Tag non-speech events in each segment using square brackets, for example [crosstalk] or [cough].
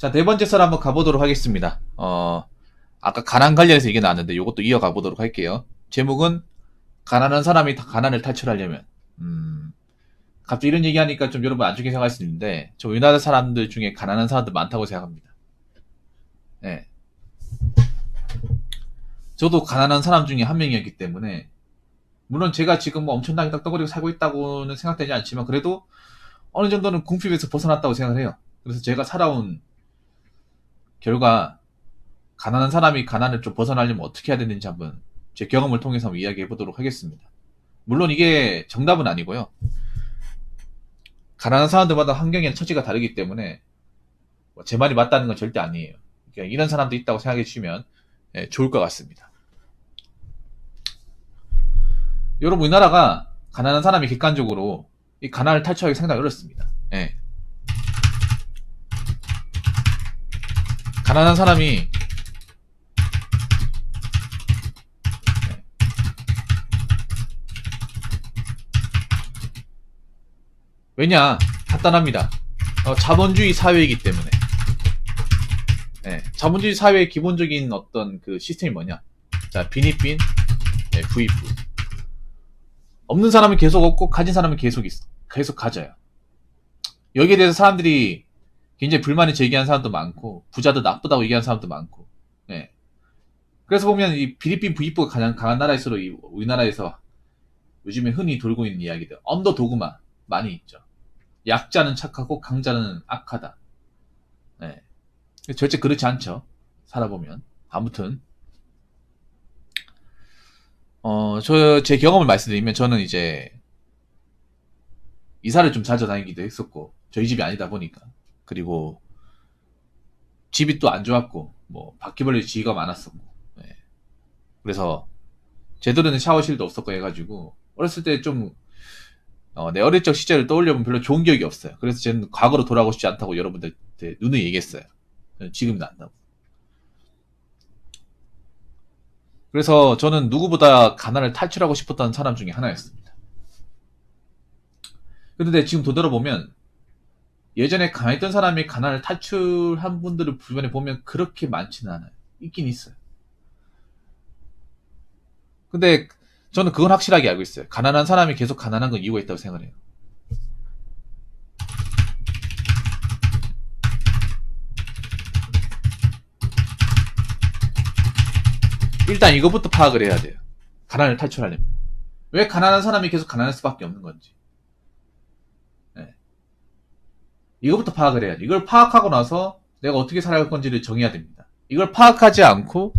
자, 네 번째 썰 한번 가보도록 하겠습니다. 어, 아까 가난 관련해서 얘기 나왔는데 이것도 이어가 보도록 할게요. 제목은 가난한 사람이 다 가난을 탈출하려면 음, 갑자기 이런 얘기하니까 좀 여러분 안 좋게 생각할 수 있는데 저 우리나라 사람들 중에 가난한 사람들 많다고 생각합니다. 예. 저도 가난한 사람 중에 한 명이었기 때문에 물론 제가 지금 뭐 엄청나게 떡떡거리고 살고 있다고는 생각되지 않지만 그래도 어느 정도는 궁핍에서 벗어났다고 생각을 해요. 그래서 제가 살아온 결과 가난한 사람이 가난을 좀 벗어나려면 어떻게 해야 되는지 한번 제 경험을 통해서 한번 이야기해 보도록 하겠습니다. 물론 이게 정답은 아니고요. 가난한 사람들마다 환경이나 처지가 다르기 때문에 뭐제 말이 맞다는 건 절대 아니에요. 그러니까 이런 사람도 있다고 생각해 주시면 예, 좋을 것 같습니다. 여러분 우리나라가 가난한 사람이 객관적으로 이 가난을 탈출하기 상당히 어렵습니다. 예. 가난한 사람이 예. 왜냐 간단합니다. 어, 자본주의 사회이기 때문에. 예, 자본주의 사회의 기본적인 어떤 그 시스템이 뭐냐? 자, 빈입빈, 예, 부입부. 없는 사람은 계속 없고 가진 사람은 계속 있어. 계속 가져요. 여기에 대해서 사람들이 굉장히 불만을 제기한 사람도 많고 부자도 나쁘다고 얘기하는 사람도 많고. 예. 그래서 보면 이 필리핀 부입부가 가장 강한 나라일수록 이 우리나라에서 요즘에 흔히 돌고 있는 이야기들 언더 도그마 많이 있죠. 약자는 착하고 강자는 악하다. 예. 절대 그렇지 않죠. 살아보면. 아무튼 어, 저, 제 경험을 말씀드리면 저는 이제, 이사를 좀 자주 다니기도 했었고, 저희 집이 아니다 보니까. 그리고, 집이 또 안 좋았고, 뭐, 바퀴벌레 지위가 많았었고, 예. 그래서, 제대로 된 샤워실도 없었고 해가지고, 어렸을 때 좀, 어, 내 어릴 적 시절을 떠올려보면 별로 좋은 기억이 없어요. 그래서 저는 과거로 돌아가고 싶지 않다고 여러분들한테 눈을 얘기했어요. 지금도 안다고. 그래서 저는 누구보다 가난을 탈출하고 싶었던 사람 중에 하나였습니다. 그런데 지금 되돌아보면 예전에 가난했던 사람이 가난을 탈출한 분들을 주변에 보면 그렇게 많지는 않아요. 있긴 있어요. 근데 저는 그건 확실하게 알고 있어요. 가난한 사람이 계속 가난한 건 이유가 있다고 생각을 해요. 일단 이거부터 파악을 해야 돼요. 가난을 탈출하려면. 왜 가난한 사람이 계속 가난할 수밖에 없는 건지. 네. 이거부터 파악을 해야 돼. 이걸 파악하고 나서 내가 어떻게 살아갈 건지를 정해야 됩니다. 이걸 파악하지 않고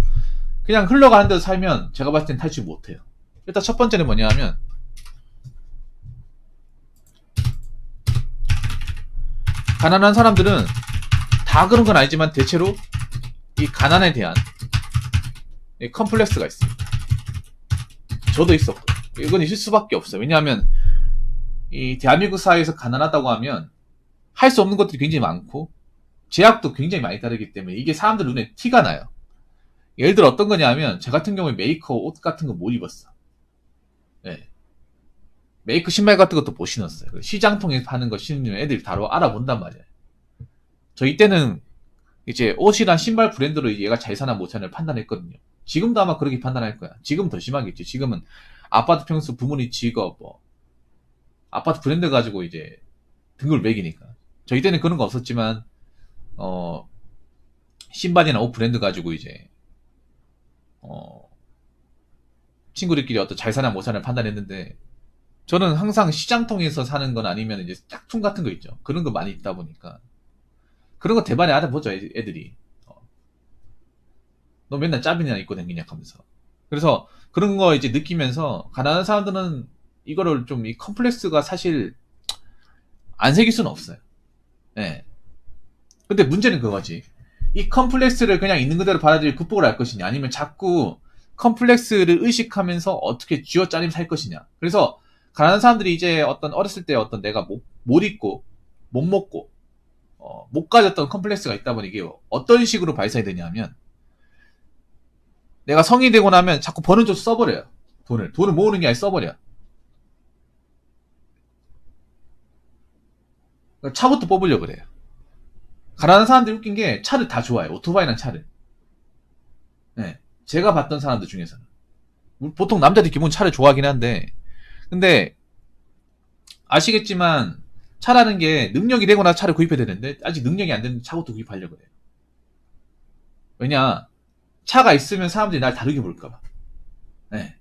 그냥 흘러가는 대로 살면 제가 봤을 땐 탈출 못해요. 일단 첫 번째는 뭐냐 하면 가난한 사람들은 다 그런 건 아니지만 대체로 이 가난에 대한 이 컴플렉스가 있습니다. 저도 있었고 이건 있을 수밖에 없어요. 왜냐하면 이 대한민국 사회에서 가난하다고 하면 할 수 없는 것들이 굉장히 많고 제약도 굉장히 많이 따르기 때문에 이게 사람들 눈에 티가 나요. 예를 들어 어떤 거냐면 저 같은 경우에 메이커 옷 같은 거 못 입었어. 네. 메이커 신발 같은 것도 못 신었어요. 그 시장통에서 파는 거 신으면 애들이 바로 알아본단 말이에요. 저희 때는 이제 옷이랑 신발 브랜드로 얘가 잘 사나 못 사나를 판단했거든요. 지금도 아마 그렇게 판단할 거야. 지금 더 심하겠지. 지금은 아파트 평수, 부모님 직업, 뭐 아파트 브랜드 가지고 이제 등급을 매기니까. 저희 때는 그런 거 없었지만 어 신발이나 옷 브랜드 가지고 이제 어 친구들끼리 어떤 잘 사나 못 사나 판단했는데 저는 항상 시장통에서 사는 건 아니면 이제 짝퉁 같은 거 있죠. 그런 거 많이 있다 보니까 그런 거 대반에 알아보죠 애- 애들이. 어. 너 맨날 짭이나 입고 다니냐 하면서. 그래서 그런 거 이제 느끼면서 가난한 사람들은 이거를 좀 이 컴플렉스가 사실 안 새길 수는 없어요. 예. 근데 문제는 그거지. 이 컴플렉스를 그냥 있는 그대로 받아들일 극복을 할 것이냐, 아니면 자꾸 컴플렉스를 의식하면서 어떻게 쥐어짜림 살 것이냐. 그래서 가난한 사람들이 이제 어떤 어렸을 때 어떤 내가 못, 못 입고, 못 먹고, 어, 못 가졌던 컴플렉스가 있다 보니 이게 어떤 식으로 발산이 되냐면, 내가 성인이 되고 나면 자꾸 버는 쪽 써버려요. 돈을. 돈을 모으는 게 아니라 써버려. 그러니까 차부터 뽑으려고 그래요. 가난한 사람들이 웃긴 게 차를 다 좋아해요. 오토바이랑 차를. 네. 제가 봤던 사람들 중에서는. 보통 남자들이 기본 차를 좋아하긴 한데, 근데, 아시겠지만, 차라는 게 능력이 되거나 차를 구입해야 되는데, 아직 능력이 안 되는 차부터 구입하려고 해요. 왜냐, 차가 있으면 사람들이 날 다르게 볼까봐. 네.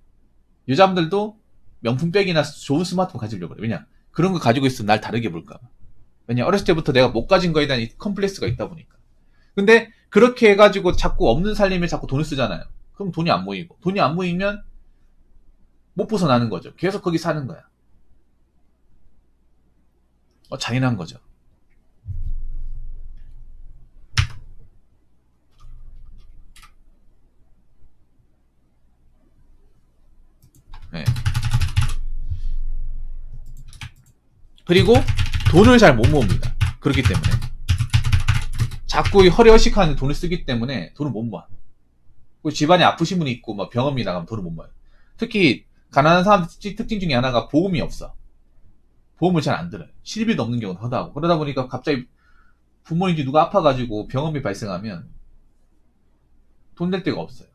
여자분들도 명품백이나 좋은 스마트폰 가지려고 그래. 왜냐, 그런 거 가지고 있으면 날 다르게 볼까봐. 왜냐, 어렸을 때부터 내가 못 가진 거에 대한 이 컴플렉스가 있다 보니까. 근데, 그렇게 해가지고 자꾸 없는 살림에 자꾸 돈을 쓰잖아요. 그럼 돈이 안 모이고. 돈이 안 모이면, 못 벗어나는 거죠. 계속 거기 사는 거야. 어, 잔인한 거죠. 네. 그리고 돈을 잘 못 모읍니다. 그렇기 때문에. 자꾸 이 허리허식하는 돈을 쓰기 때문에 돈을 못 모아. 그리고 집안에 아프신 분이 있고 막 병원비 나가면 돈을 못 모아요. 특히 가난한 사람 특징 중에 하나가 보험이 없어. 보험을 잘 안 들어요. 실비도 없는 경우도 허다하고. 그러다 보니까 갑자기 부모인지 누가 아파가지고 병원비 발생하면 돈 낼 데가 없어요.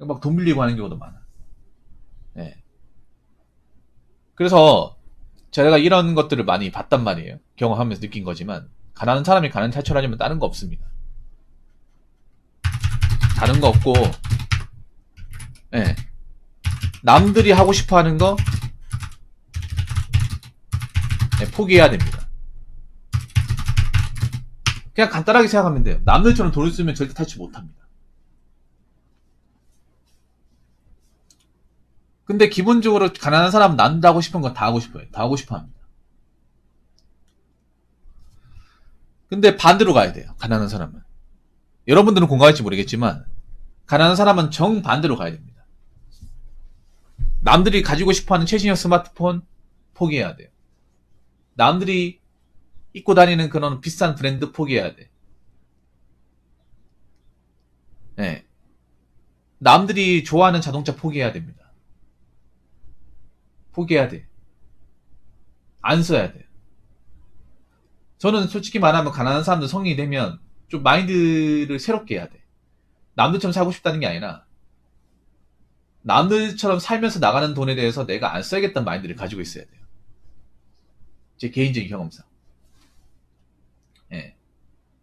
막 돈 빌리고 하는 경우도 많아. 예. 그래서 제가 이런 것들을 많이 봤단 말이에요. 경험하면서 느낀 거지만 가난한 사람이 가난 탈출하려면 다른 거 없습니다. 다른 거 없고 예. 남들이 하고 싶어 하는 거 예, 포기해야 됩니다. 그냥 간단하게 생각하면 돼요. 남들처럼 돈을 쓰면 절대 탈출 못 합니다. 근데 기본적으로 가난한 사람은 남도 하고 싶은 건 다 하고 싶어요. 다 하고 싶어 합니다. 근데 반대로 가야 돼요. 가난한 사람은. 여러분들은 공감할지 모르겠지만, 가난한 사람은 정반대로 가야 됩니다. 남들이 가지고 싶어 하는 최신형 스마트폰 포기해야 돼요. 남들이 입고 다니는 그런 비싼 브랜드 포기해야 돼. 네. 남들이 좋아하는 자동차 포기해야 됩니다. 포기해야 돼. 안 써야 돼. 저는 솔직히 말하면 가난한 사람들 성인이 되면 좀 마인드를 새롭게 해야 돼. 남들처럼 살고 싶다는 게 아니라 남들처럼 살면서 나가는 돈에 대해서 내가 안 써야겠다는 마인드를 가지고 있어야 돼요. 제 개인적인 경험상. 예.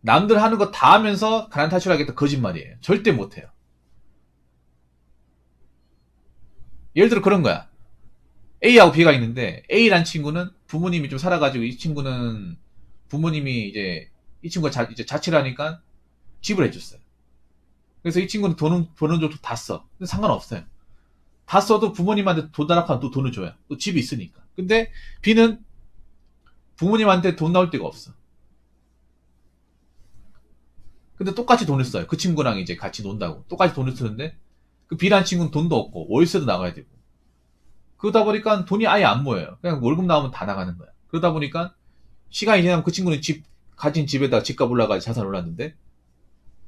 남들 하는 거 다 하면서 가난 탈출하겠다 거짓말이에요. 절대 못해요. 예를 들어 그런 거야. A하고 B가 있는데 A란 친구는 부모님이 좀 살아가지고 이 친구는 부모님이 이제 이 친구가 자, 이제 자취를 하니까 집을 해줬어요. 그래서 이 친구는 돈은 버는 쪽도 다 써. 근데 상관없어요. 다 써도 부모님한테 돈 달라고 하면 또 돈을 줘요. 또 집이 있으니까. 근데 B는 부모님한테 돈 나올 데가 없어. 근데 똑같이 돈을 써요. 그 친구랑 이제 같이 논다고. 똑같이 돈을 쓰는데 그 B란 친구는 돈도 없고 월세도 나가야 되고. 그러다 보니까 돈이 아예 안 모여요. 그냥 월급 나오면 다 나가는 거야. 그러다 보니까 시간이 지나면 그 친구는 집 가진 집에다 집값 올라가 자산 올랐는데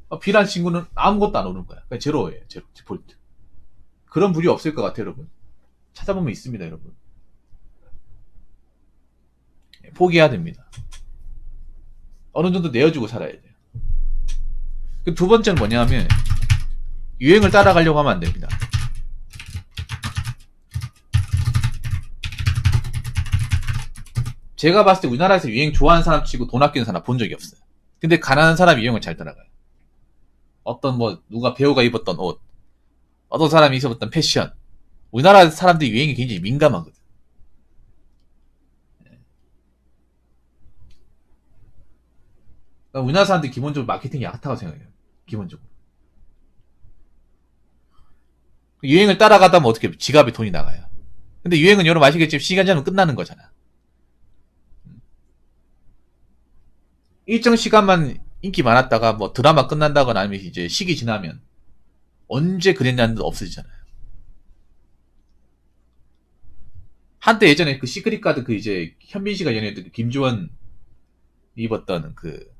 어, B란 친구는 아무것도 안 오는 거야. 그냥 제로예요. 제로 디폴트. 그런 분이 없을 것 같아요, 여러분. 찾아보면 있습니다, 여러분. 예, 포기해야 됩니다. 어느 정도 내어주고 살아야 돼요. 그 두 번째는 뭐냐면 유행을 따라가려고 하면 안 됩니다. 제가 봤을 때 우리나라에서 유행 좋아하는 사람 치고 돈 아끼는 사람 본 적이 없어요. 근데 가난한 사람이 유행을 잘 따라가요. 어떤 뭐 누가 배우가 입었던 옷, 어떤 사람이 입었던 패션. 우리나라 사람들이 유행에 굉장히 민감하거든. 그러니까 우리나라 사람들이 기본적으로 마케팅이 약하다고 생각해요. 기본적으로. 유행을 따라가다 보면 어떻게 지갑에 돈이 나가요. 근데 유행은 여러분 아시겠지만 시간 지나면 끝나는 거잖아. 일정 시간만 인기 많았다가 뭐 드라마 끝난다거나 아니면 이제 시기 지나면 언제 그랬냐는 듯 없어지잖아요. 한때 예전에 그 시크릿 가드 그 이제 현빈 씨가 연애했던 그 김주원 입었던 그,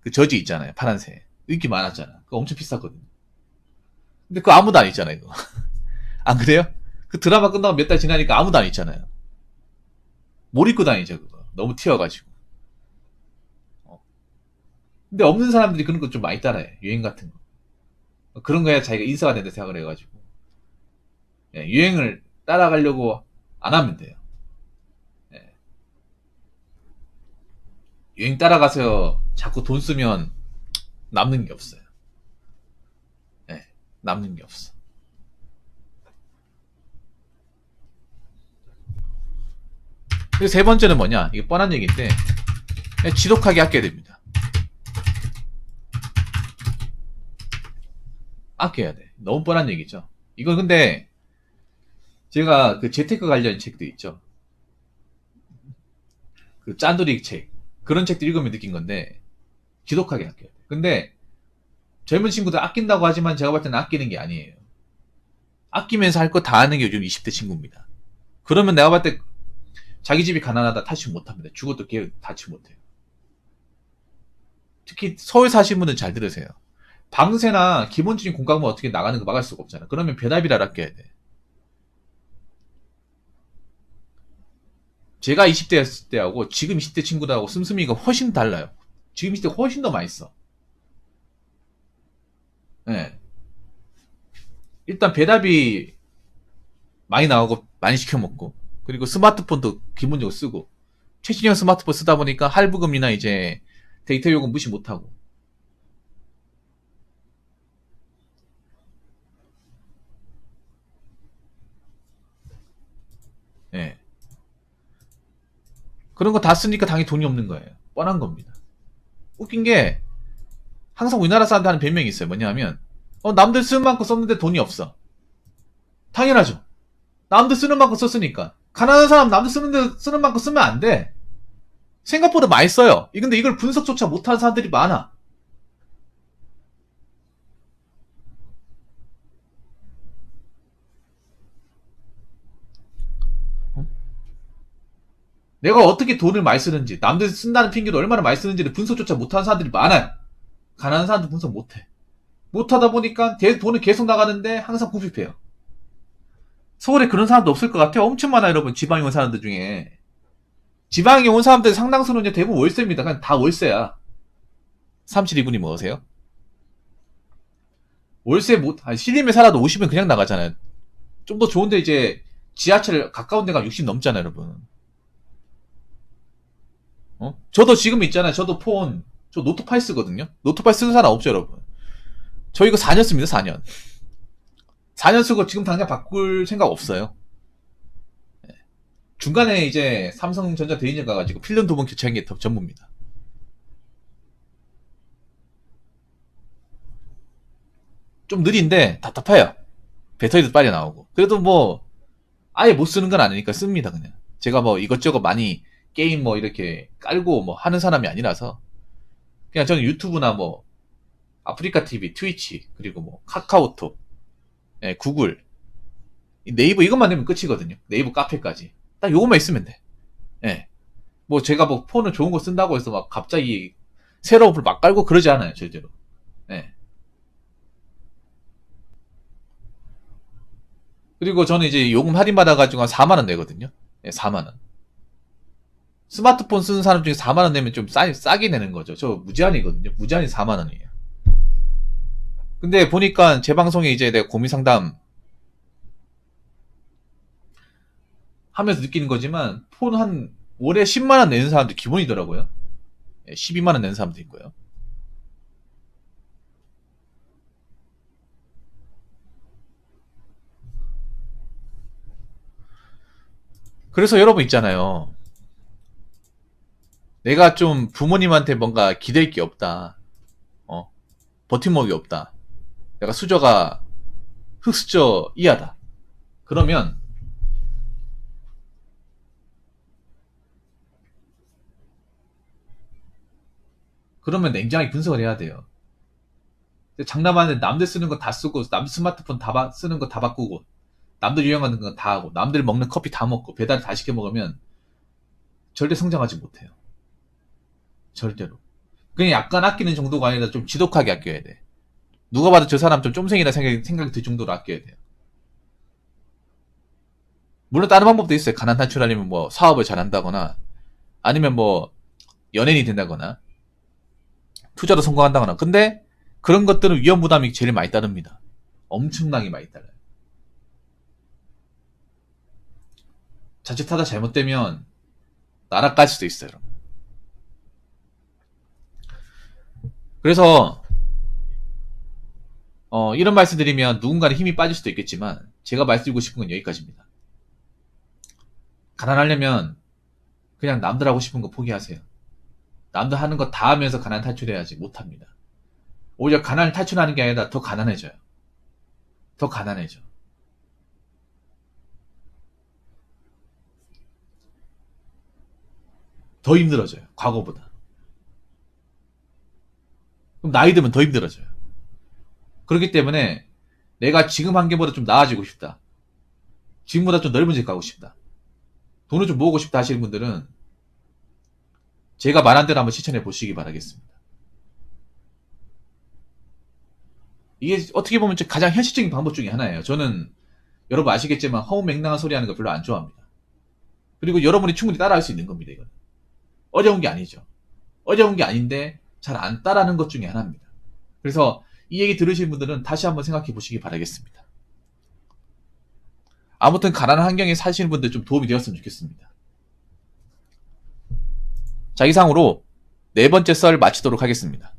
그 저지 있잖아요. 파란색. 인기 많았잖아. 그거 엄청 비쌌거든요. 근데 그거 아무도 안 입잖아요, 이거. [laughs] 안 그래요? 그 드라마 끝나고 몇 달 지나니까 아무도 안 입잖아요. 못 입고 다니죠, 그거. 너무 튀어가지고. 근데 없는 사람들이 그런 거 좀 많이 따라해. 유행 같은 거. 그런 거야 자기가 인싸가 된다 생각을 해가지고. 예, 유행을 따라가려고 안 하면 돼요. 예. 유행 따라가서 자꾸 돈 쓰면 남는 게 없어요. 예, 남는 게 없어. 그리고 세 번째는 뭐냐? 이게 뻔한 얘기인데, 지독하게 아껴야 됩니다. 아껴야 돼. 너무 뻔한 얘기죠. 이건 근데, 제가 그 재테크 관련 책도 있죠. 그 짠돌이 책. 그런 책도 읽으면 느낀 건데, 지독하게 아껴야 돼. 근데, 젊은 친구들 아낀다고 하지만 제가 볼 때는 아끼는 게 아니에요. 아끼면서 할 거 다 하는 게 요즘 20대 친구입니다. 그러면 내가 볼때 자기 집이 가난하다 탈출 못합니다. 죽어도 걔 탈출 못해요. 특히 서울 사신 분은 잘 들으세요. 방세나 기본적인 공과금 어떻게 나가는 거 막을 수가 없잖아. 그러면 배달비를 아껴야 돼. 제가 20대였을 때하고 지금 20대 친구들하고 씀씀이가 훨씬 달라요. 지금 20대 훨씬 더 맛있어. 예. 일단 배달비 많이 나오고 많이 시켜 먹고 그리고 스마트폰도 기본적으로 쓰고 최신형 스마트폰 쓰다 보니까 할부금이나 이제 데이터 요금 무시 못하고 예. 그런 거 다 쓰니까 당연히 돈이 없는 거예요. 뻔한 겁니다. 웃긴 게 항상 우리나라 사람들 하는 변명이 있어요. 뭐냐면 어, 남들 쓰는 만큼 썼는데 돈이 없어. 당연하죠. 남들 쓰는 만큼 썼으니까. 가난한 사람 남들 쓰는데 쓰는 만큼 쓰면 안 돼. 생각보다 많이 써요. 이- 근데 이걸 분석조차 못하는 사람들이 많아. 내가 어떻게 돈을 많이 쓰는지, 남들 쓴다는 핑계로 얼마나 많이 쓰는지를 분석조차 못하는 사람들이 많아요. 가난한 사람들 분석 못해. 못하다 보니까 대- 돈은 계속 나가는데 항상 굽입해요. 서울에 그런 사람도 없을 것 같아요. 엄청 많아요, 여러분. 지방에 온 사람들 중에. 지방에 온 사람들 상당수는 이제 대부분 월세입니다. 그냥 다 월세야. 3729님 뭐세요? 월세 못, 아니, 신림에 살아도 50은 그냥 나가잖아요. 좀 더 좋은데 이제 지하철 가까운 데가 60 넘잖아요, 여러분. 어? 저도 지금 있잖아요. 저도 폰, 저 노트8 쓰거든요. 노트8 쓰는 사람 없죠, 여러분. 저 이거 4년 씁니다, 4년. 4년 쓰고 지금 당장 바꿀 생각 없어요. 예. 중간에 이제 삼성전자 대리점 가가지고 필름 두 번 교체한 게더 전부입니다. 좀 느린데 답답해요. 배터리도 빨리 나오고. 그래도 뭐 아예 못 쓰는 건 아니니까 씁니다 그냥. 제가 뭐 이것저것 많이 게임 뭐 이렇게 깔고 뭐 하는 사람이 아니라서 그냥 저는 유튜브나 뭐 아프리카 TV, 트위치 그리고 뭐 카카오톡 예, 구글, 이 네이버 이것만 되면 끝이거든요. 네이버 카페까지. 딱 요것만 있으면 돼. 예. 뭐 제가 뭐 폰을 좋은 거 쓴다고 해서 막 갑자기 새로운 어플 막 깔고 그러지 않아요, 절대로. 예. 그리고 저는 이제 요금 할인 받아가지고 한 4만원 내거든요. 예, 4만원. 스마트폰 쓰는 사람 중에 4만 원 내면 좀 싸, 싸게 내는 거죠. 저 무제한이거든요. 무제한이 4만 원이에요. 근데 보니까 제 방송에 이제 내가 고민 상담 하면서 느끼는 거지만 폰 한 월에 10만 원 내는 사람도 기본이더라고요. 12만 원 내는 사람도 있고요. 그래서 여러분 있잖아요. 내가 좀 부모님한테 뭔가 기댈 게 없다. 어? 버팀목이 없다. 내가 수저가 흑수저 이하다. 그러면 그러면 냉정하게 분석을 해야 돼요. 장담하는데 남들 쓰는 거 다 쓰고 남 스마트폰 다 바- 쓰는 거 다 바꾸고 남들 유행하는 거 다 하고 남들 먹는 커피 다 먹고 배달 다 시켜 먹으면 절대 성장하지 못해요. 절대로. 그냥 약간 아끼는 정도가 아니라 좀 지독하게 아껴야 돼. 누가 봐도 저 사람 좀 쫌생이다 생각이, 생각이 들 정도로 아껴야 돼요. 물론 다른 방법도 있어요. 가난 탈출하려면 뭐 사업을 잘한다거나 아니면 뭐 연예인이 된다거나 투자로 성공한다거나. 근데 그런 것들은 위험 부담이 제일 많이 따릅니다. 엄청나게 많이 따라요. 자칫하다 잘못되면 나락갈 수도 있어요. 여러분. 그래서 어, 이런 말씀 드리면 누군가는 힘이 빠질 수도 있겠지만 제가 말씀드리고 싶은 건 여기까지입니다. 가난하려면 그냥 남들 하고 싶은 거 포기하세요. 남들 하는 거 다 하면서 가난 탈출해야지 못합니다. 오히려 가난을 탈출하는 게 아니라 더 가난해져요. 더 가난해져. 더 힘들어져요. 과거보다. 그럼 나이 들면 더 힘들어져요. 그렇기 때문에 내가 지금 환경보다 좀 나아지고 싶다. 지금보다 좀 넓은 집 가고 싶다. 돈을 좀 모으고 싶다 하시는 분들은 제가 말한 대로 한번 실천해 보시기 바라겠습니다. 이게 어떻게 보면 가장 현실적인 방법 중에 하나예요. 저는 여러분 아시겠지만 허무맹랑한 소리 하는 거 별로 안 좋아합니다. 그리고 여러분이 충분히 따라할 수 있는 겁니다. 이건 어려운 게 아니죠. 어려운 게 아닌데 잘 안 따라하는 것 중에 하나입니다. 그래서 이 얘기 들으신 분들은 다시 한번 생각해 보시기 바라겠습니다. 아무튼 가난한 환경에 사시는 분들 좀 도움이 되었으면 좋겠습니다. 자, 이상으로 네 번째 썰 마치도록 하겠습니다.